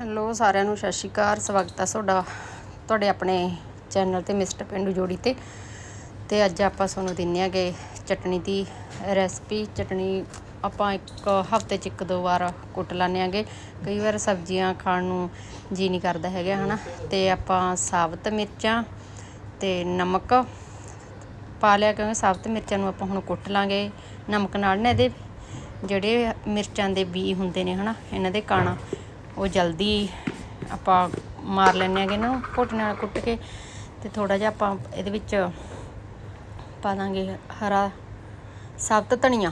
Hello, ਸਾਰਿਆਂ ਨੂੰ ਸਤਿ ਸ਼੍ਰੀ ਅਕਾਲ। ਸਵਾਗਤ ਹੈ ਤੁਹਾਡਾ, ਤੁਹਾਡੇ ਆਪਣੇ ਚੈਨਲ ਤੇ ਮਿਸਟਰ ਪਿੰਡੂ ਜੋੜੀ ਤੇ। ਤੇ ਅੱਜ ਆਪਾਂ ਤੁਹਾਨੂੰ ਦਿੰਨੇ ਆਗੇ ਚਟਣੀ ਦੀ ਰੈਸਪੀ। ਚਟਣੀ ਆਪਾਂ ਇੱਕ ਹਫ਼ਤੇ ਚ ਇੱਕ ਦੋ ਵਾਰ ਕੁੱਟ ਲਾਉਂਦੇ ਆਗੇ। ਕਈ ਵਾਰ ਸਬਜ਼ੀਆਂ ਖਾਣ ਨੂੰ ਜੀ ਨਹੀਂ ਕਰਦਾ ਹੈਗਾ, ਹਨਾ? ਤੇ ਆਪਾਂ ਸਾਬਤ ਮਿਰਚਾਂ ਤੇ ਨਮਕ ਪਾ ਲਿਆ, ਕਿਉਂਕਿ ਸਾਬਤ ਮਿਰਚਾਂ ਨੂੰ ਆਪਾਂ ਹੁਣ ਕੁੱਟ ਲਾਂਗੇ। ਨਮਕ ਨਾਲ ਨਾ ਇਹਦੇ ਜਿਹੜੇ ਮਿਰਚਾਂ ਦੇ ਬੀ ਹੁੰਦੇ ਨੇ, ਹਨਾ? ਇਹਨਾਂ ਦੇ ਕਾਣਾ। ਉਹ ਜਲਦੀ ਆਪਾਂ ਮਾਰ ਲੈਂਦੇ ਆਗੇ ਇਹਨਾਂ ਨੂੰ ਘੁੱਟ ਨਾਲ ਕੁੱਟ ਕੇ ਤੇ ਥੋੜਾ ਜਿਹਾ ਆਪਾਂ ਇਹਦੇ ਵਿੱਚ ਪਾ ਦਾਂਗੇ ਹਰਾ ਸਾਬਤ ਧਨੀਆ।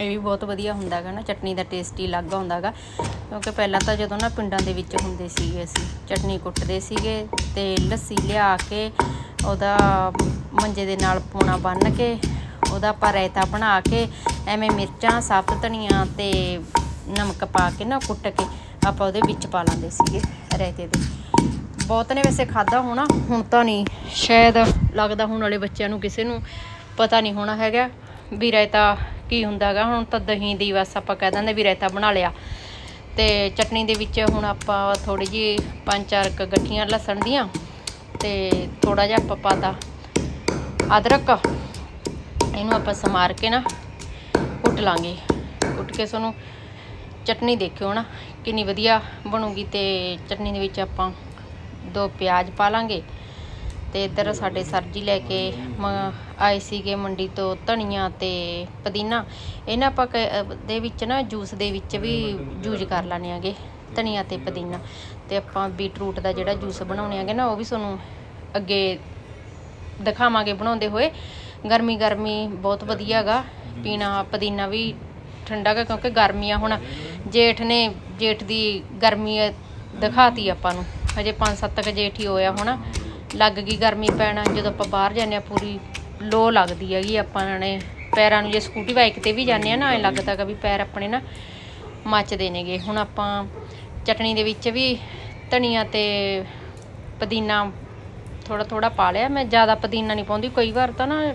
ਇਹ ਵੀ ਬਹੁਤ ਵਧੀਆ ਹੁੰਦਾ ਹੈਗਾ ਨਾ, ਚਟਨੀ ਦਾ ਟੇਸਟ ਹੀ ਅਲੱਗ ਹੁੰਦਾ ਹੈਗਾ। ਕਿਉਂਕਿ ਪਹਿਲਾਂ ਤਾਂ ਜਦੋਂ ਨਾ ਪਿੰਡਾਂ ਦੇ ਵਿੱਚ ਹੁੰਦੇ ਸੀਗੇ ਅਸੀਂ, ਚਟਨੀ ਕੁੱਟਦੇ ਸੀਗੇ ਤੇ ਲੱਸੀ ਲਿਆ ਕੇ ਉਹਦਾ ਮੰਜੇ ਦੇ ਨਾਲ ਪੂਣਾ ਬੰਨ ਕੇ, ਉਹਦਾ ਆਪਾਂ ਰਾਇਤਾ ਬਣਾ ਕੇ, ਐਵੇਂ ਮਿਰਚਾਂ, ਸਾਬਤ ਧਨੀਆ ਤੇ ਨਮਕ ਪਾ ਕੇ ਨਾ ਕੁੱਟ ਕੇ ਆਪਾਂ ਉਹਦੇ ਵਿੱਚ ਪਾ ਲਾਂਦੇ ਸੀਗੇ ਰਾਇਤੇ ਦੇ। ਬਹੁਤ ਨੇ ਵੈਸੇ ਖਾਦਾ ਹੋਣਾ, ਹੁਣ ਤਾਂ ਨਹੀਂ। ਸ਼ਾਇਦ ਲੱਗਦਾ ਹੁਣ ਵਾਲੇ ਬੱਚਿਆਂ ਨੂੰ ਕਿਸੇ ਨੂੰ ਪਤਾ ਨਹੀਂ ਹੋਣਾ ਹੈਗਾ ਵੀ ਰਾਇਤਾ ਕੀ ਹੁੰਦਾ ਹੈਗਾ। ਹੁਣ ਤਾਂ ਦਹੀਂ ਦੀ ਬਸ ਆਪਾਂ ਕਹਿ ਦਿੰਦੇ ਵੀ ਰਾਇਤਾ ਬਣਾ ਲਿਆ। ਤੇ ਚਟਨੀ ਦੇ ਵਿੱਚ ਹੁਣ ਆਪਾਂ ਥੋੜੀ ਜੀ ਪੰਜ ਚਾਰ ਕ ਗੱਠੀਆਂ ਲਸਣ ਦੀਆਂ ਤੇ ਥੋੜਾ ਜਿਹਾ ਆਪਾਂ ਪਾਤਾ ਅਦਰਕ। ਇਹਨੂੰ ਆਪਾਂ ਸਮਾਰ ਕੇ ਨਾ ਕੁੱਟ ਲਾਂਗੇ। ਕੁੱਟ ਕੇ ਸਾਨੂੰ ਚਟਨੀ ਦੇਖਿਓ ਨਾ, ਕਿੰਨੀ ਵਧੀਆ ਬਣੂਗੀ ਤੇ ਚਟਨੀ ਦੇ ਵਿੱਚ ਆਪਾਂ ਦੋ ਪਿਆਜ਼ ਪਾ ਲਾਂਗੇ ਤੇ ਇੱਧਰ ਸਾਡੇ ਸਰਜੀ ਲੈ ਕੇ ਮ- ਆਏ ਸੀਗੇ ਮੰਡੀ ਤੋਂ ਧਨੀਆ ਤੇ ਪੁਦੀਨਾ। ਇਹਨਾਂ ਆਪਾਂ ਕ- ਦੇ ਵਿੱਚ ਨਾ ਜੂਸ ਦੇ ਵਿੱਚ ਵੀ ਯੂਜ਼ ਕਰ ਲਾਣੇ ਆਗੇ ਧਨੀਆ ਤੇ ਪੁਦੀਨਾ। ਤੇ ਆਪਾਂ ਬੀਟਰੂਟ ਦਾ ਜਿਹੜਾ ਜੂਸ ਬਣਾਉਣੇ ਆਗੇ ਨਾ, ਉਹ ਵੀ ਤੁਹਾਨੂੰ ਅੱਗੇ ਦਿਖਾਵਾਂਗੇ ਬਣਾਉਂਦੇ ਹੋਏ। ਗਰਮੀ ਗਰਮੀ ਬਹੁਤ ਵਧੀਆ ਹੈਗਾ, ਪੀਣਾ ਪੁਦੀਨਾ ਵੀ ਠੰਡਾ ਗਾ ਕਿਉਂਕਿ ਗਰਮੀਆਂ ਹੁਣ। ਜੇਠ ਨੇ, ਜੇਠ ਦੀ ਗਰਮੀ ਦਿਖਾਤੀ ਆਪਾਂ ਨੂੰ। ਹਜੇ 5-7 ਤੱਕ ਜੇਠ ਹੀ ਹੋਇਆ ਹੋਣਾ। ਲੱਗ ਗਈ ਗਰਮੀ ਪੈਣਾ, ਜਦੋਂ ਆਪਾਂ ਬਾਹਰ ਜਾਂਦੇ ਆ ਪੂਰੀ ਲੋ ਲੱਗਦੀ ਹੈਗੀ ਆਪਾਂ ਨੇ। ਪੈਰਾਂ ਨੂੰ ਜੇ ਸਕੂਟੀ ਬਾਈਕ ਤੇ ਵੀ ਜਾਂਦੇ ਆ ਨਾ, ਐ ਲੱਗਦਾ ਕਿ ਵੀ ਪੈਰ ਆਪਣੇ ਨਾ ਮੱਚਦੇ ਨੇਗੇ। ਹੁਣ ਆਪਾਂ ਚਟਣੀ ਦੇ ਵਿੱਚ ਵੀ ਧਨੀਆ ਤੇ ਪੁਦੀਨਾ ਥੋੜਾ ਥੋੜਾ ਪਾ ਲਿਆ। ਮੈਂ ਜ਼ਿਆਦਾ ਪੁਦੀਨਾ ਨਹੀਂ ਪਾਉਂਦੀ। ਕਈ ਵਾਰ ਤਾਂ ਨਾ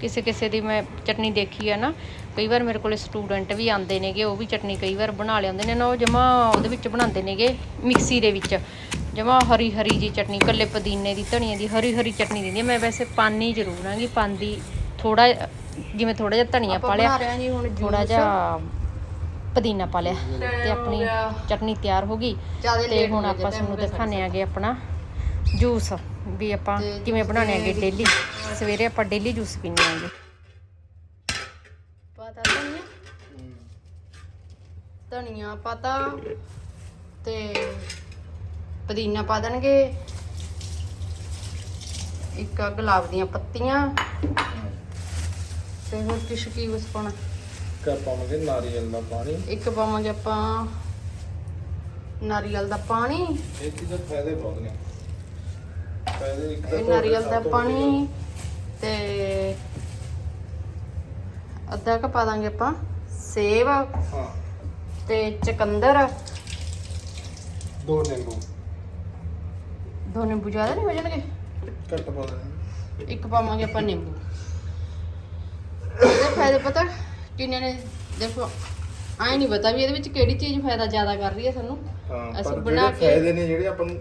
ਕਿਸੇ ਕਿਸੇ ਦੀ ਮੈਂ ਚਟਨੀ ਦੇਖੀ ਹੈ ਨਾ ਕਈ ਵਾਰ ਮੇਰੇ ਕੋਲੇ ਸਟੂਡੈਂਟ ਵੀ ਆਉਂਦੇ ਨੇਗੇ ਉਹ ਵੀ ਚਟਨੀ ਕਈ ਵਾਰ ਬਣਾ ਲਿਆਉਂਦੇ ਨੇ ਨਾ ਉਹ ਜਮਾ ਉਹਦੇ ਵਿੱਚ ਬਣਾਉਂਦੇ ਨੇਗੇ ਮਿਕਸੀ ਦੇ ਵਿੱਚ। ਜਮਾ ਹਰੀ ਹਰੀ ਜੀ ਚਟਨੀ ਕੱਲੇ ਪੁਦੀਨੇ ਦੀ ਧਨੀਏ ਦੀ ਹਰੀ ਹਰੀ ਚਟਨੀ ਦਿੰਦੀ ਮੈਂ ਵੈਸੇ ਪਾਨੀ ਜ਼ਰੂਰ ਆਂਗੀ ਪਾਉਂਦੀ ਥੋੜਾ ਜਿਵੇਂ ਥੋੜਾ ਜਿਹਾ ਧਨੀਆ ਪਾ ਲਿਆ ਥੋੜਾ ਜਿਹਾ ਪੁਦੀਨਾ ਪਾ ਲਿਆ ਤੇ ਆਪਣੀ ਚਟਨੀ ਤਿਆਰ ਹੋ ਗਈ ਤੇ ਹੁਣ ਆਪਾਂ ਤੁਹਾਨੂੰ ਦਿਖਾਣੇ ਆਗੇ ਆਪਣਾ ਜੂਸ ਵੀ ਆਪਾਂ ਕਿਵੇਂ ਬਣਾਉਣੇ ਆਗੇ ਡੇਲੀ ਸਵੇਰੇ ਆਪਾਂ ਡੇਲੀ ਜੂਸ ਪੀਂਦੇ ਆਂਗੇ ਪਤਾ ਧਨੀਆ ਧਨੀਆ ਪਤਾ ਤੇ ਪੁਦੀਨਾ ਪਾ ਦੇਣਗੇ। ਇੱਕ ਗੁਲਾਬ ਦੀਆਂ ਪੱਤੀਆਂ। ਤੇ ਹੋਰ ਕਿਸ਼ ਕੀ ਉਸ ਪਾਉਣਾ? ਕਾ ਪਾਵਾਂਗੇ ਨਾਰੀਅਲ ਦਾ ਪਾਣੀ। ਇੱਕ ਪਾਵਾਂਗੇ ਆਪਾਂ ਨਾਰੀਅਲ ਦਾ ਪਾਣੀ। ਇਹ ਚੀਜ਼ ਫਾਇਦੇ ਬਹੁਤ ਨੇ। ਫਾਇਦੇ ਇੱਕ ਤਾਂ ਇਹ ਨਾਰੀਅਲ ਦਾ ਪਾਣੀ ਤੇ ਅੱਧਾ ਕ ਪਾ ਦਾਂਗੇ ਆਪਾਂ। ਵਧੀਆ- ਹਾਂ। ਤੇ ਚਕੰਦਰ? ਦੋ ਨਿੰਬੂ। ਦੋ ਨਿੰਬੂ ਜ਼ਿਆਦਾ ਨਹੀਂ ਹੋ ਜਾਣਗੇ? ਘੱਟ ਪਾ ਦੇਣੇ। ਇੱਕ ਪਾਵਾਂਗੇ ਆਪਾਂ ਨਿੰਬੂ। ਇਹਦੇ ਫਾਇਦੇ ਪਤਾ ਕਿੰਨੇ ਨੇ? ਦੇਖੋ ਆਏ ਨਹੀਂ ਪਤਾ ਵੀ ਇਹਦੇ ਵਿੱਚ ਕਿਹੜੀ ਚੀਜ਼ ਫਾਇਦਾ ਜ਼ਿਆਦਾ ਕਰ ਰਹੀ ਹੈ ਸਾਨੂੰ। ਹਾਂ ਅਸੀਂ ਪਰ ਬਣਾ ਜਿਹੜੇ ਕੇ- ਫਾਇਦੇ ਨੇ ਜਿਹੜੇ ਆਪਾਂ ਨੂੰ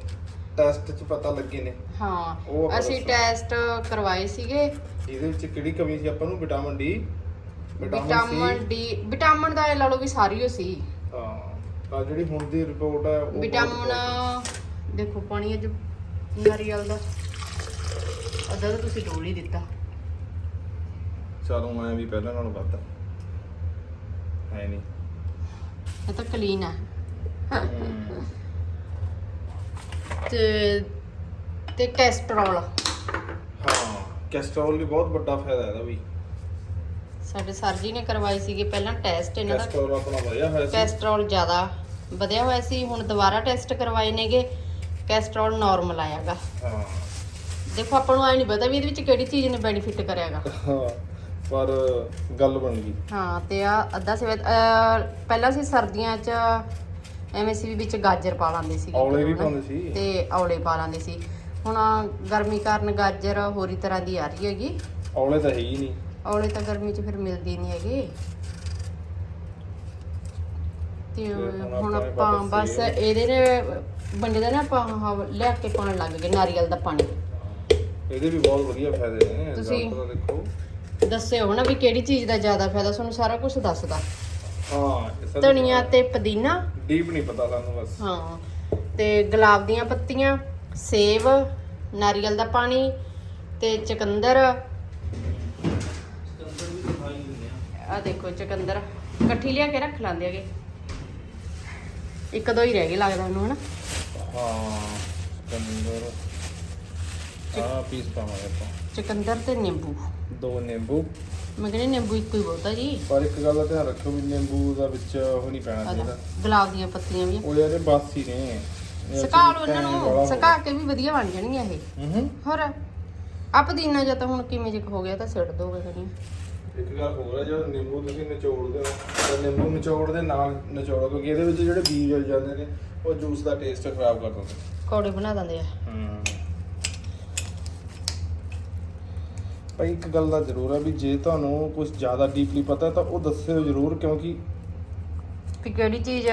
ਟੈਸਟ 'ਚ ਪਤਾ ਲੱਗੇ ਨੇ ਉਹ ਹਾਂ ਆਪਾਂ ਅਸੀਂ ਦੱਸੋ। ਟੈਸਟ ਕਰਵਾਏ ਸੀਗੇ। ਇਹਦੇ ਵਿੱਚ ਕਿਹੜੀ ਕਮੀ ਸੀ? ਆਪਾਂ ਨੂੰ vitamin D vitamin D vitamin ਦਾ ਇਹ ਲਾ ਲਓ ਵੀ ਸਾਰੀ ਓ ਸੀ। ਹਾਂ। ਆ ਜਿਹੜੀ ਹੁਣ ਦੀ ਰਿਪੋਰਟ ਹੈ ਉਹ ਵਿਟਾਮਿਨ ਦੇਖੋ ਪਾਣੀ ਅੱਜ ਨਾਰੀਅਲ ਦਾ ਤਾਂ ਤੁਸੀਂ ਡੋਲ ਹੀ ਦਿੱਤਾ। ਚਲੋ ਮੈਂ ਵੀ ਪਹਿਲਾਂ ਨਾਲੋਂ ਵੱਧ ਹੈ ਨਹੀਂ ਇਹ ਤਾਂ ਕਲੀਨ ਆ। ਹਮ, ਤੇ ਤੇ ਕੋਲੇਸਟ੍ਰੋਲ ਹਾਂ ਕੈਸਟਰੋਲ ਵੀ ਬਹੁਤ ਵੱਡਾ ਫਾਇਦਾ ਇਹਦਾ ਵੀ। ਸਾਡੇ ਸਰ ਜੀ ਨੇ ਕਰਵਾਈ ਸੀਗੀ ਪਹਿਲਾਂ ਟੈਸਟ ਇਹਨਾਂ ਦਾ। ਕੈਸਟਰੋਲ ਆਪਣਾ ਵਧਿਆ ਹੋਇਆ ਸੀ। ਕੋਲੇਸਟ੍ਰੋਲ ਜ਼ਿਆਦਾ ਵਧਿਆ ਹੋਇਆ ਸੀ ਹੁਣ ਦੁਬਾਰਾ ਟੈਸਟ ਕਰਵਾਏ ਨੇਗੇ ਕੋਲੇਸਟ੍ਰੋਲ ਨਾਰਮਲ ਆਇਆਗਾ। ਹਾਂ। ਦੇਖੋ ਆਪਾਂ ਨੂੰ ਆਈ ਨਹੀਂ ਪਤਾ ਵੀ ਇਹਦੇ ਵਿੱਚ ਕਿਹੜੀ ਚੀਜ਼ ਨੇ ਬੈਨੀਫਿਟ ਕਰਿਆਗਾ। ਹਾਂ ਪਰ ਗੱਲ ਬਣ ਗਈ। ਹਾਂ ਤੇ ਆ ਅੱਧਾ ਸਵੇ ਅਹ ਪਹਿਲਾਂ ਸੀ ਸਰਦੀਆਂ 'ਚ ਐਵੇਂ ਸੀ ਵੀ ਵਿੱਚ ਗਾਜਰ ਪਾ ਲਾਂਦੇ ਸੀ। ਔਲੇ ਵੀ ਪਾਉਂਦੇ ਸੀ। ਤੇ ਔਲੇ ਪਾ ਲਾਂਦੇ ਸੀ। ਹੁਣ ਗਰਮੀ ਕਾਰਨ ਗਾਜਰ ਹੋਰੀ ਤਰ੍ਹਾਂ ਦੀ ਆ ਰਹੀ ਹੈਗੀ। ਔਲੇ ਤਾਂ ਹੈ ਹੀ ਨਹੀਂ। ਔਲੇ ਤਾਂ ਗਰਮੀ 'ਚ ਫਿਰ ਮਿਲਦੀ ਨਹੀਂ ਹੈਗੇ। ਤੇ ਹੁਣ ਆਪਾਂ ਬਸ। ਇਹਦੇ ਨੇ ਬੰਦੇ ਦਾ ਨਾ ਆਪਾਂ ਲਿਆ ਕੇ ਪਾਣ ਲੱਗ ਗਏ ਨਾਰੀਅਲ ਦਾ ਪਾਣੀ। ਇਹਦੇ ਵੀ ਬਹੁਤ ਵਧੀਆ ਫਾਇਦੇ ਨੇ ਤੁਸੀਂ- ਦੇਖੋ। ਦੱਸਿਓ ਨਾ ਵੀ ਕਿਹੜੀ ਚੀਜ਼ ਦਾ ਜ਼ਿਆਦਾ ਫਾਇਦਾ ਤੁਹਾਨੂੰ ਸਾਰਾ ਕੁਝ ਦੱਸਦਾ। ਹਾਂ ਧਨੀਆ ਤੇ ਪੁਦੀਨਾ। ਡੀਪ ਨਹੀਂ ਪਤਾ ਸਾਨੂੰ ਬਸ। ਹਾਂ ਤੇ ਗੁਲਾਬ ਦੀਆਂ ਪੱਤੀਆਂ ਸੇਬ ਨਾਰੀਅਲ ਦਾ ਪਾਣੀ ਤੇ ਚਕੰਦਰ ਆ ਦੇਖੋ ਚਕੰਦਰ। ਇਕੱਠੀ ਲਿਆ ਕੇ ਰੱਖ ਲਾਂਦੇ ਹੈਗੇ। ਇੱਕ ਦੋ ਹੀ ਰਹਿ ਗਏ ਲੱਗਦਾ ਉਹਨੂੰ ਹਨਾ? ਹਾਂ ਕੰਦਰ ਆ ਪੀਸ ਪਾਵਾਂਗੇ ਆਪਾਂ। ਚਕੰਦਰ ਤੇ ਨਿੰਬੂ। ਦੋ ਨਿੰਬੂ। ਮੈਂ ਕਹਿੰਦੀ ਨਿੰਬੂ ਇੱਕੋ ਹੀ ਬਹੁਤਾ ਜੀ। ਪਰ ਇੱਕ ਗੱਲ ਦਾ ਧਿਆਨ ਰੱਖੋ ਵੀ ਨਿੰਬੂ ਦਾ ਵਿੱਚ ਉਹ ਨਹੀਂ ਪੈਣਾ ਚਾਹੀਦਾ। ਗੁਲਾਬ ਦੀਆਂ ਪੱਤੀਆਂ ਵੀ। ਉਹ ਯਾਰ ਇਹ ਬਾਸੀ ਨੇ ਸੁਕਾ ਲਓ ਇਹਨਾਂ ਨੂੰ ਸੁਕਾ ਕੇ ਵੀ ਵਧੀਆ ਬਣ ਜਾਣਗੀਆਂ ਇਹ। ਹੂੰ ਹੋਰ ਆ ਪੁਦੀਨਾ ਜਾਂ ਤਾਂ ਹੁਣ ਕਿਵੇਂ ਜਿਹਾ ਹੋ ਗਿਆ ਤਾਂ ਸਿੱਟ ਦੋਗੇ ਕਰੀ ਇੱਕ ਗੱਲ ਹੋਰ ਹੈ ਜਦੋਂ ਨਿੰਬੂ ਤੁਸੀਂ ਨਿਚੋੜਦੇ ਹੋ ਤਾਂ ਨਿੰਬੂ ਨਿਚੋੜ ਦੇ ਨਾਲ ਨਿਚੋੜੋ ਕਿਉਂਕਿ ਇਹਦੇ ਵਿੱਚ ਜਿਹੜੇ ਬੀਜ ਹੋ ਜਾਂਦੇ ਨੇ ਉਹ ਜੂਸ ਦਾ ਟੇਸਟ ਖਰਾਬ ਕਰ ਦਿੰਦੇ ਕੌੜੇ ਬਣਾ ਦਿੰਦੇ ਆ। ਹੂੰ। ਭਾਈ ਇੱਕ ਗੱਲ ਦਾ ਜ਼ਰੂਰ ਹੈ ਵੀ ਜੇ ਤੁਹਾਨੂੰ ਕੁਝ ਜ਼ਿਆਦਾ ਡੀਪਲੀ ਪਤਾ ਤਾਂ ਉਹ ਦੱਸਿਓ ਜ਼ਰੂਰ ਕਿਉਂਕਿ ਵੀ ਕਿਹੜੀ ਚੀਜ਼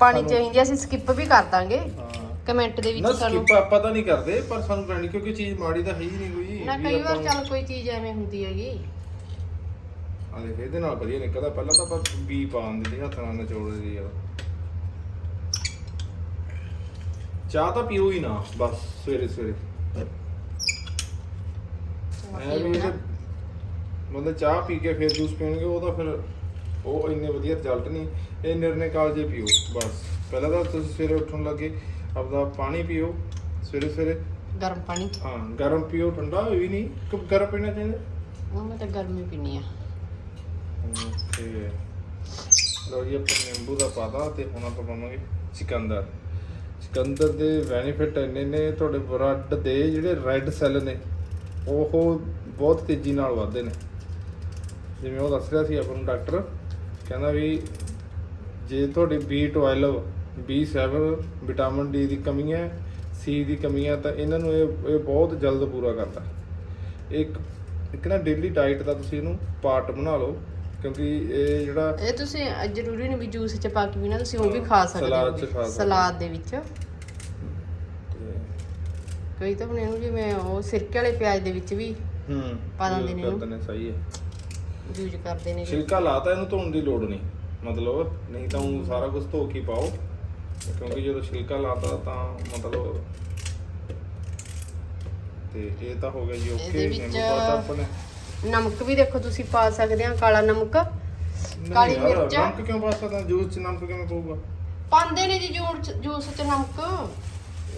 ਪਾਣੀ ਚਾਹੀਦੀ ਆ, ਅਸੀਂ ਸਕਿਪ ਵੀ ਕਰ ਦਾਂਗੇ। ਹਾਂ। ਕਮੈਂਟ ਦੇ ਨਾ ਵਿੱਚ ਸਾਨੂੰ ਸਕਿਪ ਆਪਾਂ ਤਾਂ ਨਹੀਂ ਕਰਦੇ ਪਰ ਸਾਨੂੰ ਪੈਣੀ ਕਿਉਂਕਿ ਚੀਜ਼ ਮਾੜੀ ਤਾਂ ਹੈ ਹੀ ਨਹੀਂ ਕੋਈ। ਨਾ ਵੀ ਕਈ ਵਾਰ ਆਪਾਂ- ਚੱਲ ਕੋਈ ਚੀਜ਼ ਐਵੇਂ ਹੁੰਦੀ ਹੈਗੀ। ਆ ਦੇਖ ਇਹਦੇ ਨਾਲ ਵਧੀਆ ਨਿਕਲਦਾ। ਪਹਿਲਾਂ ਤਾਂ ਆਪਾਂ ਬੀ ਪਾਉਂਦੇ ਸੀ ਹੱਥ ਨਾਲ ਨਿਚੋੜਦੇ ਸੀ ਯਾਰ ਚਾਹ ਤਾਂ ਪੀਓ ਹੀ ਨਾ ਬਸ ਸਵੇਰੇ ਸਵੇਰੇ। ਐ ਵੀ ਇਹਦੇ- ਮਤਲਬ ਚਾਹ ਪੀ ਕੇ ਫਿਰ ਜੂਸ ਪੀਣਗੇ ਉਹ ਤਾਂ ਫਿਰ ਉਹ ਇੰਨੇ ਵਧੀਆ ਰਿਜ਼ਲਟ ਨਹੀਂ। ਇਹ ਨਿਰਣੇ ਕਾਲਜੇ ਪੀਓ ਬਸ। ਪਹਿਲਾਂ ਤਾਂ ਤੁਸੀਂ ਸਵੇਰੇ ਉੱਠਣ ਲੱਗੇ ਆਪਦਾ ਪਾਣੀ ਪੀਓ ਸਵੇਰੇ ਸਵੇਰੇ। ਗਰਮ ਪਾਣੀ। ਹਾਂ ਗਰਮ ਪੀਓ ਠੰਡਾ ਵੀ ਨਹੀਂ। ਕਿ ਗਰਮ ਪੀਣਾ ਚਾਹੀਦਾ। ਉਹ ਮੈਂ ਤਾਂ ਗਰਮੀ ਪੀਣੀ ਆ ਤੇ ਲੋ ਜੀ, ਆਪਾਂ ਨਿੰਬੂ ਦਾ ਪਾਤਾ ਤੇ ਹੁਣ ਆਪਾਂ ਪਾਵਾਂਗੇ ਚਿਕੰਦਰ ਚਿਕੰਦਰ ਦੇ ਬੈਨੀਫਿਟ ਇੰਨੇ ਨੇ, ਤੁਹਾਡੇ ਬਲੱਡ ਦੇ ਜਿਹੜੇ ਰੈੱਡ ਸੈੱਲ ਨੇ, ਉਹ ਬਹੁਤ ਤੇਜ਼ੀ ਨਾਲ ਵਧਦੇ ਨੇ। ਜਿਵੇਂ ਉਹ ਦੱਸ ਰਿਹਾ ਸੀ ਆਪਾਂ ਨੂੰ ਡਾਕਟਰ ਕਹਿੰਦਾ ਵੀ ਜੇ ਤੁਹਾਡੀ B12 B7 ਵਿਟਾਮਿਨ ਡੀ ਦੀ ਕਮੀ ਹੈ ਸੀ ਦੀ ਕਮੀ ਹੈ, ਤਾਂ ਇਹਨਾਂ ਨੂੰ ਇਹ ਇਹ ਬਹੁਤ ਜਲਦ ਪੂਰਾ ਕਰਦਾ। ਇੱਕ ਇੱਕ ਨਾ ਡੇਲੀ ਡਾਈਟ ਦਾ ਤੁਸੀਂ ਇਹਨੂੰ ਪਾਰਟ ਬਣਾ ਲਓ। ਕਿਉਂਕਿ ਇਹ ਜਿਹੜਾ ਇਹ ਤੁਸੀਂ ਅ, ਜ਼ਰੂਰੀ ਨਹੀਂ ਵੀ ਜੂਸ ਚ ਪਾ ਕੇ ਪੀਣਾ ਤੁਸੀਂ ਉਹ ਵੀ ਖਾ ਸਕਦੇ ਸਲਾਦ ਚ ਹੋ ਖਾ ਸਕਦੇ। ਸਲਾਦ ਦੇ ਵਿੱਚ। ਕਈ ਤਾਂ ਹੁਣ ਇਹਨੂੰ ਜਿਵੇਂ ਉਹ ਸਿਰਕੇ ਵਾਲੇ ਪਿਆਜ਼ ਦੇ ਵਿੱਚ ਵੀ ਹੂੰ ਪਾ ਦਿੰਦੇ ਨੇ ਇਹਨੂੰ। ਨੇ ਸਹੀ ਹੈ। ਯੂਜ਼ ਕਰਦੇ ਨੇ ਛਿਲਕਾ ਲਾਤਾ ਇਹਨੂੰ ਧੋਣ ਦੀ ਲੋੜ ਨਹੀਂ ਮਤਲਬ ਨਹੀਂ ਤਾਂ ਉਹ ਸਾਰਾ ਕੁਝ ਧੋ ਕੇ ਹੀ ਪਾਓ। ਕਿਉਂਕਿ ਜਦੋਂ ਛਿਲਕਾ ਲਾਤਾ ਤਾਂ ਮਤਲਬ ਤੇ ਇਹ ਤਾਂ ਹੋ ਗਿਆ ਜੀ ਓਕੇ ਇਹਦੇ ਵਿੱਚ- ਨਿੰਬੂ ਪਾਤਾ ਆਪਾਂ ਨੇ। ਨਮਕ ਵੀ ਦੇਖੋ ਤੁਸੀਂ ਪਾ ਸਕਦੇ ਆ ਕਾਲਾ ਨਮਕ। ਕਾਲੀ ਮਿਰਚ। ਨਮਕ ਕਿਉਂ ਪਾ ਸਕਦਾ? ਜੂਸ ਚ ਨਮਕ ਕਿਵੇਂ ਪਊਗਾ? ਪਾਉਂਦੇ ਨੇ ਜੀ ਜੂਸ ਜੂਸ ਚ ਨਮਕ।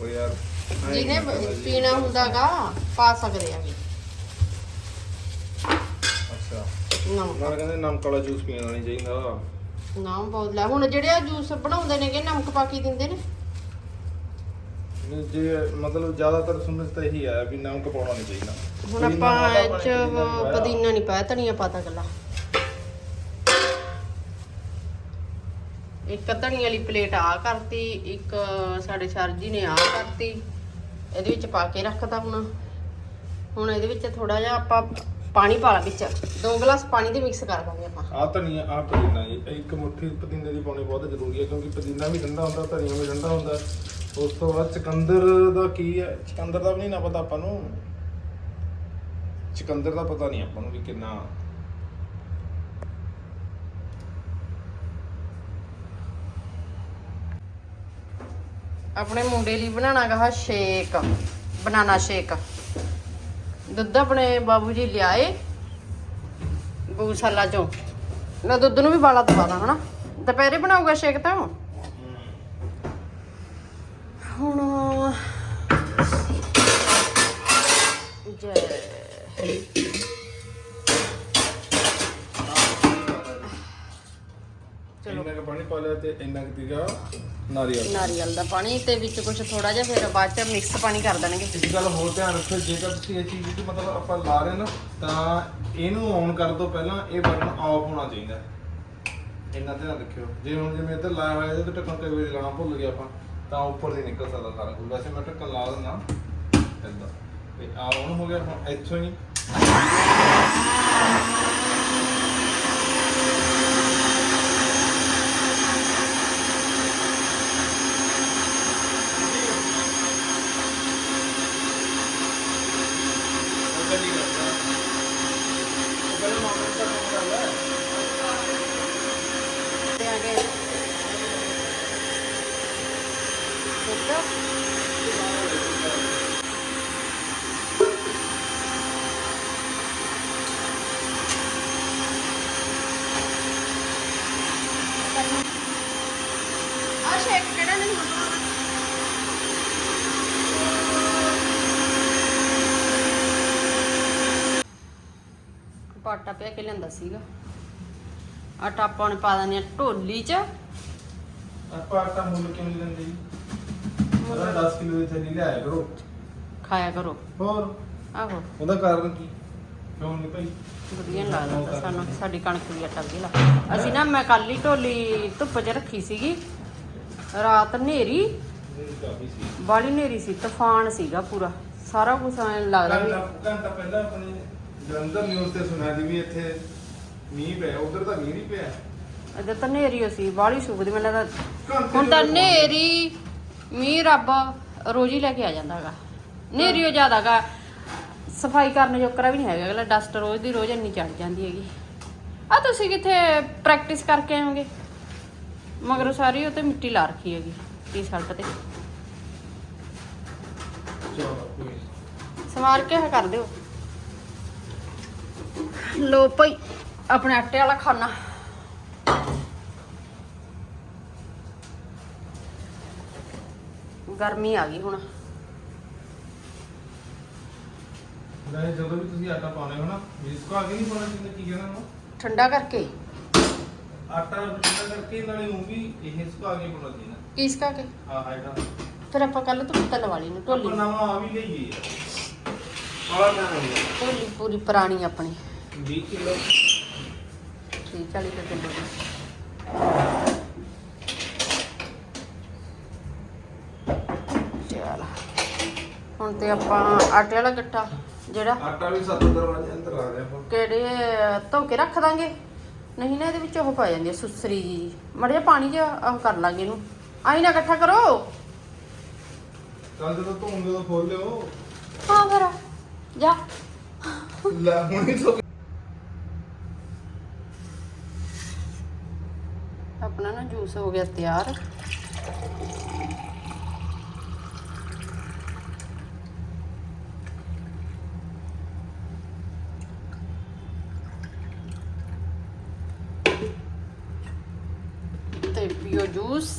ਉਹ ਯਾਰ ਐਂ ਜਿਹਨੇ ਜੀ। ਪੀਣਾ ਹੁੰਦਾਗਾ ਪਾ ਸਕਦੇ ਆ ਵੀ ਅੱਛਾ। ਨਮਕ ਨਾਲ ਕਹਿੰਦੇ ਨਮਕ ਵਾਲਾ ਜੂਸ ਪੀਣਾ ਨਹੀਂ ਚਾਹੀਦਾ। ਨਾਮ ਬਹੁਤ ਲੈ। ਹੁਣ ਜਿਹੜੇ ਆ ਜੂਸ ਬਣਾਉਂਦੇ ਨੇਗੇ ਨਮਕ ਪਾ ਕੇ ਦਿੰਦੇ ਨੇ। ਨਹੀਂ, ਜੇ ਮਤਲਬ ਜ਼ਿਆਦਾਤਰ ਸੁਣਨ 'ਚ ਤਾਂ ਇਹੀ ਆਇਆ ਵੀ ਨਮਕ ਪਾਉਣਾ ਨਹੀਂ ਚਾਹੀਦਾ। ਹੁਣ ਪੁਦੀਨਾ ਆਪਾਂ ਵਾਲਾ ਇਹ ਪਾਣੀ ਚ ਪੁਦੀਨਾ ਨਹੀਂ ਪਾਇਆ। ਪੁਦੀਨਾ ਨਹੀਂ ਪਾਇਆ ਧਨੀਆ ਪਾਤਾ ਗੱਲਾ ਇੱਕ ਧਨੀਆ ਵਾਲੀ ਪਲੇਟ ਆ ਕਰਤੀ ਇੱਕ ਸਾਡੇ ਸਰ ਜੀ ਨੇ ਆ ਕਰਤੀ। ਇਹਦੇ ਵਿੱਚ ਪਾ ਕੇ ਰੱਖਤਾ ਹੁਣ। ਹੁਣ ਇਹਦੇ ਵਿੱਚ ਥੋੜਾ ਜਿਹਾ ਆਪਾਂ ਪਾਣੀ ਪਾ ਲਾ ਵਿੱਚ। ਦੋ ਗਲਾਸ ਪਾਣੀ ਦੇ ਮਿਕਸ ਕਰ ਦਾਂਗੇ ਆਪਾਂ। ਆ ਧਨੀਆ ਆ ਪੁਦੀਨਾ ਜੀ। ਇੱਕ ਮੁੱਠੀ ਪੁਦੀਨੇ ਦੀ ਪਾਉਣੀ ਬਹੁਤ ਜ਼ਰੂਰੀ ਹੈ ਕਿਉਂਕਿ ਪੁਦੀਨਾ ਵੀ ਠੰਡਾ ਹੁੰਦਾ ਧਨੀਆ ਵੀ ਠੰਡਾ ਹੁੰਦਾ। ਉਸ ਤੋਂ ਬਾਅਦ ਚਕੰਦਰ ਦਾ ਕੀ ਹੈ? ਚਕੰਦਰ ਦਾ ਵੀ ਨਹੀਂ ਨਾ ਪਤਾ ਆਪਾਂ ਨੂੰ। ਚਕੰਦਰ ਦਾ ਪਤਾ ਨਹੀਂ ਆਪਾਂ ਨੂੰ ਵੀ ਕਿੰਨਾ। ਆਪਣੇ ਮੁੰਡੇ ਲਈ ਬਣਾਉਣਾ ਗਾ ਸ਼ੇਕ। Banana shake. ਦੁੱਧ ਆਪਣੇ ਬਾਬੂ ਜੀ ਲਿਆਏ। ਗਊਸ਼ਾਲਾ ਚੋਂ। ਨਾ ਦੁੱਧ ਨੂੰ ਵੀ ਬਾਲਾ ਦਵਾ ਦਾਂ ਹਨਾ? ਦੁਪਹਿਰੇ ਬਣਾਊਗਾ ਸ਼ੇਕ ਤਾਂ ਹੁਣ ਜੈ ਚਲੋ ਇੰਨਾ ਕੁ ਪਾਣੀ ਪਾ ਲਿਆ ਤੇ ਇੰਨਾ ਕੁ ਤੀਗਾ ਨਾਰੀਅਲ ਨਾਰੀਅਲ ਦਾ ਪਾਣੀ ਤੇ ਵਿੱਚ ਕੁਝ ਥੋੜਾ ਜਿਹਾ ਫਿਰ ਬਾਅਦ ਚ ਮਿਕਸ ਪਾਣੀ ਕਰ ਦੇਣਗੇ। ਇੱਕ ਗੱਲ ਹੋਰ ਧਿਆਨ ਰੱਖੋ ਜੇਕਰ ਤੁਸੀਂ ਇਹ ਚੀਜ਼ ਦੀ ਮਤਲਬ ਆਪਾਂ ਲਾ ਰਹੇ ਨਾ ਤਾਂ ਇਹਨੂੰ ਔਨ ਕਰ ਤੋਂ ਪਹਿਲਾਂ ਇਹ ਬਟਨ ਆਫ ਹੋਣਾ ਚਾਹੀਦਾ। ਇੰਨਾ ਧਿਆਨ ਰੱਖਿਓ। ਜੇ ਹੁਣ ਜਿਵੇਂ ਇੱਧਰ ਲਾਇਆ ਹੋਇਆ ਇਹਦੇ ਤੇ ਢੱਕਣ ਕਈ ਵਾਰੀ ਲਾਣਾ ਭੁੱਲ ਗਿਆ ਆਪਾਂ। ਤਾਂ ਉੱਪਰ ਦੀ ਨਿਕਲ ਸਕਦਾ ਸਾਰਾ ਕੁਝ। ਵੈਸੇ ਮੈਂ ਢੱਕਣ ਲਾ ਦਿੰਦਾ। ਏਦਾਂ ਤੇ ਆ ਔਨ ਹੋ ਗਿਆ, ਹੁਣ ਇੱਥੋਂ ਹੀ ਲਿਓ ਆ ਸ਼ੇਕ ਕਿਹੜਾ ਨਹੀਂ ਹੁੰਦਾ ਪਾਟਾ ਪਿਆ ਕੇ ਲਿਆਂਦਾ ਸੀਗਾ। ਆਟਾ ਆਪਾਂ ਨੇ ਪਾ ਦਿੰਦੇ ਆ ਢੋਲੀ 'ਚ। ਆਪਾਂ ਆਟਾ ਮੁੱਲ ਕਿਉਂ ਨਹੀਂ ਲੈਂਦੇ ਜੀ? ਉਹਦਾ 10 ਕਿਲੋ ਦੀ ਥੈਲੀ ਲਿਆਇਆ ਕਰੋ। ਖਾਇਆ ਕਰੋ। ਹੋਰ? ਆਹੋ। ਉਹਦਾ ਕਾਰਨ ਕੀ? ਕਿਉਂ ਨਹੀਂ ਭਾਈ? ਵਧੀਆ ਨੀ ਲੱਗਦਾ ਤਾਂ ਸਾਨੂੰ ਸਾਡੀ ਕਣਕ ਦੀ ਆਟਾ ਵਧੀਆ ਲੱਗਦਾ ਅਸੀਂ ਨਾ ਮੈਂ ਕੱਲ ਹੀ ਢੋਲੀ ਧੁੱਪ 'ਚ ਰੱਖੀ ਸੀਗੀ। ਰਾਤ ਹਨੇਰੀ ਕਾਫੀ ਸੀ ਬਾਲੀ ਹਨੇਰੀ ਸੀ ਤੂਫਾਨ ਸੀਗਾ ਪੂਰਾ। ਸਾਰਾ ਕੁਝ ਐਂ ਲੱਗਦਾ ਵੀ ਘੰਟਾ ਘੰਟਾ ਪਹਿਲਾਂ ਆਪਣੇ ਜਲੰਧਰ ਨਿਊਜ਼ ਤੇ ਸੁਣਿਆ ਸੀ ਵੀ ਇੱਥੇ ਮੀਂਹ ਪਿਆ ਉਧਰ ਤਾਂ ਮੀਂਹ ਨਹੀਂ ਪਿਆ। ਇੱਧਰ ਤਾਂ ਹਨੇਰੀ ਓ ਸੀ ਬਾਲੀ ਸੁੱਕਦੀ ਮੈਨੂੰ ਲੱਗਦਾ ਘੰਟੇ ਹੁਣ ਤਾਂ ਦੇ ਹਨੇਰੀ ਮੀਂਹ ਰੱਬ ਰੋਜ਼ ਹੀ ਲੈ ਕੇ ਆ ਜਾਂਦਾਗਾ। ਹਨੇਰੀ ਉਹ ਜ਼ਿਆਦਾਗਾ ਸਫ਼ਾਈ ਕਰਨ ਜੋਕਰਾ ਵੀ ਨਹੀਂ ਹੈਗਾ, ਅਗਲਾ ਡਸਟ ਰੋਜ਼ ਦੀ ਰੋਜ਼ ਇੰਨੀ ਚੜ ਜਾਂਦੀ ਹੈਗੀ। ਆ ਤੁਸੀਂ ਕਿੱਥੇ ਪ੍ਰੈਕਟਿਸ ਕਰਕੇ ਆਓਗੇ? ਮਗਰੋਂ ਸਾਰੀ ਉਹ ਤੇ ਮਿੱਟੀ ਲਾ ਰੱਖੀ ਹੈਗੀ ਟੀ-ਸ਼ਰਟ ਤੇ। ਚਲੋ ਸਮਾਰ ਕੇ ਇਹ ਕਰ ਦਿਓ। ਲੋ ਭਾਈ, ਆਪਣੇ ਆਟੇ ਵਾਲਾ ਖਾਣਾ ਗਰਮੀ ਆ ਗਈ ਹੁਣ। ਨਹੀਂ ਜਦੋਂ ਵੀ ਤੁਸੀਂ ਆਟਾ ਪਾਉਣੇ ਹੋ ਨਾ ਵੀ ਇਸ ਕੋ ਨਹੀਂ ਪਾਉਣਾ ਚਾਹੀਦਾ ਕੀ ਕਹਿਣਾ ਨਾ ਠੰਡਾ ਕਰਕੇ? ਆਟਾ ਠੰਡਾ ਕਰਕੇ ਨਾਲੇ ਉਹ ਵੀ ਇਹ ਇਸ ਕੋ ਪਾਉਣਾ ਚਾਹੀਦਾ। ਕਿਸ ਕਾ ਕੇ? ਹਾਂ ਹਾਈਡਾ ਫਿਰ ਆਪਾਂ ਕੱਲ ਤੋਂ ਪੱਤਲ ਵਾਲੀ ਨੂੰ ਢੋਲੀ ਆਪਾਂ ਨਵਾਂ ਆ ਵੀ ਲਈਏ ਆਲਾ ਨਾ ਹੋਇਆ ਢੋਲੀ ਪੂਰੀ ਪੁਰਾਣੀ ਆਪਣੀ। 20 ਕਿਲੋ। 30 40 ਰੁਪਏ ਕਿਲੋ। ਦੀ ਚਲ। ਹੁਣ ਤੇ ਆਪਾਂ ਆਟੇ ਵਾਲਾ ਗੱਟਾ। ਜਿਹੜਾ? ਆਟਾ ਵੀ ਸੱਤ ਦਰਵਾਜ਼ੇ ਅੰਦਰ ਆ ਗਿਆ ਆਪਾਂ। ਕਿਹੜੇ ਧੋ ਕੇ ਰੱਖ ਦਾਂਗੇ। ਨਹੀਂ ਨਾ ਇਹਦੇ ਵਿੱਚ ਉਹ ਪਾ ਜਾਂਦੀ ਹੈ ਸੁਸਰੀ ਜੀ। ਮੜਿਆ ਪਾਣੀ ਉਹ ਕਰ ਲਾਂਗੇ ਇਹਨੂੰ। ਆਈ ਨਾ ਇਕੱਠਾ ਕਰੋ। ਕੱਲ ਜਦੋਂ ਧੋਉਂਗੇ ਤਾਂ ਖੋਲ ਲਿਓ। ਹਾਂ ਫਿਰ। ਜਾ। ਲੈ ਹੁਣ ਹੀ ਧੋ ਆਪਣਾ ਨਾ ਜੂਸ ਹੋ ਗਿਆ ਤਿਆਰ ਤੇ ਪੀਓ ਜੂਸ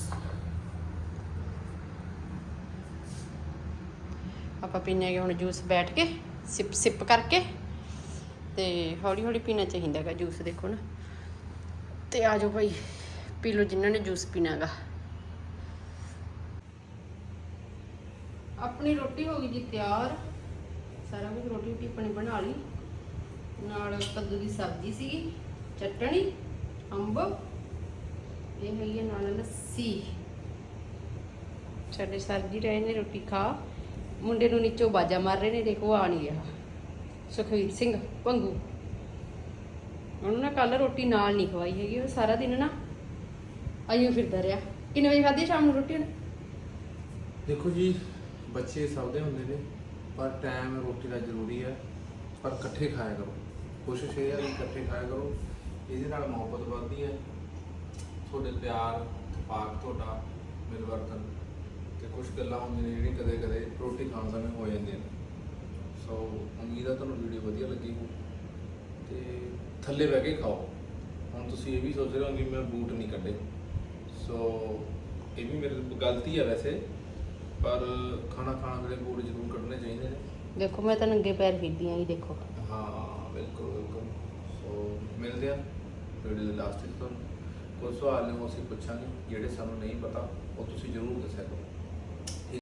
ਆਪਾਂ ਪੀਨੇ ਹੁਣ ਜੂਸ ਬੈਠ ਕੇ, ਸਿਪ ਸਿਪ ਕਰਕੇ ਤੇ ਹੌਲੀ ਹੌਲੀ ਪੀਣਾ ਚਾਹੀਦਾ ਹੈਗਾ ਜੂਸ ਦੇਖੋ ਨਾ। ਤੇ ਆ ਜਾਓ ਭਾਈ, ਪੀ ਲਓ ਜਿਨ੍ਹਾਂ ਨੇ ਜੂਸ ਪੀਣਾਗਾ ਆਪਣੀ ਰੋਟੀ ਹੋ ਗਈ ਜੀ ਤਿਆਰ। ਸਾਰਾ ਕੁਝ ਰੋਟੀ ਰੋਟੀ ਆਪਣੀ ਬਣਾ ਲਈ। ਨਾਲ ਕੱਦੂ ਦੀ ਸਬਜ਼ੀ ਸੀਗੀ, ਚਟਣੀ, ਅੰਬ, ਇਹ ਹੈਗੀ ਨਾਲ ਲੱਸੀ। ਸਾਡੇ ਸਰ ਜੀ ਰਹੇ ਨੇ ਰੋਟੀ ਖਾ। ਮੁੰਡੇ ਨੂੰ ਨੀਚੋਂ ਬਾਜਾ ਮਾਰ ਰਹੇ ਨੇ, ਦੇਖੋ ਆ ਨਹੀਂ ਰਿਹਾ। ਸੁਖਵੀਰ ਸਿੰਘ, ਪੰਗੂ। ਉਹਨੂੰ ਨਾ ਕੱਲ ਰੋਟੀ ਨਾਲ ਨਹੀਂ ਖਵਾਈ ਹੈਗੀ, ਉਹ ਸਾਰਾ ਦਿਨ ਨਾ ਆਈਓ ਫਿਰਦਾ ਰਿਹਾ। ਕਿੰਨੇ ਵਜੇ ਖਾਧੀ ਸ਼ਾਮ ਨੂੰ ਰੋਟੀ ਉਹਨੇ? ਦੇਖੋ ਜੀ, ਬੱਚੇ ਸਭ ਦੇ ਹੁੰਦੇ ਨੇ, ਪਰ ਟਾਈਮ ਰੋਟੀ ਦਾ ਜ਼ਰੂਰੀ ਹੈ। ਪਰ ਇਕੱਠੇ ਖਾਇਆ ਕਰੋ। ਕੋਸ਼ਿਸ਼ ਇਹ ਹੈ ਕਿ ਇਕੱਠੇ ਖਾਇਆ ਕਰੋ। ਇਹਦੇ ਨਾਲ ਮੁਹੱਬਤ ਵੱਧਦੀ ਹੈ। ਤੁਹਾਡੇ ਪਿਆਰ, ਪਾਕ ਤੁਹਾਡਾ ਮਿਲਵਰਤਨ ਕੁਝ ਗੱਲਾਂ ਹੁੰਦੀਆਂ ਨੇ ਜਿਹੜੀਆਂ ਕਦੇ ਕਦੇ ਰੋਟੀ ਖਾਣ ਸਮੇਂ ਹੋ ਜਾਂਦੀਆਂ ਨੇ। ਸੋ ਉਮੀਦ ਹੈ ਤੁਹਾਨੂੰ ਵੀਡੀਓ ਵਧੀਆ ਲੱਗੀ ਹੋ ਤੇ ਥੱਲੇ ਬਹਿ ਕੇ ਖਾਓ। ਹੁਣ ਤੁਸੀਂ ਇਹ ਵੀ ਸੋਚ ਰਹੇ ਹੋ ਕਿ ਮੈਂ ਬੂਟ ਨਹੀਂ ਕੱਢੇ। ਸੋ ਇਹ ਵੀ ਮੇਰੀ ਗਲਤੀ ਹੈ ਵੈਸੇ। ਪਰ ਖਾਣਾ ਖਾਣ ਵੇਲੇ ਬੂਟ ਜ਼ਰੂਰ ਕੱਢਣੇ ਚਾਹੀਦੇ ਨੇ। ਦੇਖੋ ਮੈਂ ਤਾਂ ਨੰਗੇ ਪੈਰ ਫਿਰਦੀ ਆਂ ਜੀ ਦੇਖੋ। ਹਾਂ ਬਿਲਕੁਲ ਬਿਲਕੁਲ। ਸੋ ਮਿਲਦੇ ਆ ਵੀਡੀਓ ਦੇ ਲਾਸਟ ਵਿੱਚ ਤੁਹਾਨੂੰ। ਕੋਈ ਸਵਾਲ ਨੇ ਉਹ ਅਸੀਂ ਪੁੱਛਾਂਗੇ। ਜਿਹੜੇ ਸਾਨੂੰ ਨਹੀਂ ਪਤਾ ਉਹ ਤੁਸੀਂ ਜ਼ਰੂਰ ਦੱਸਿਆ ਕਰੋ।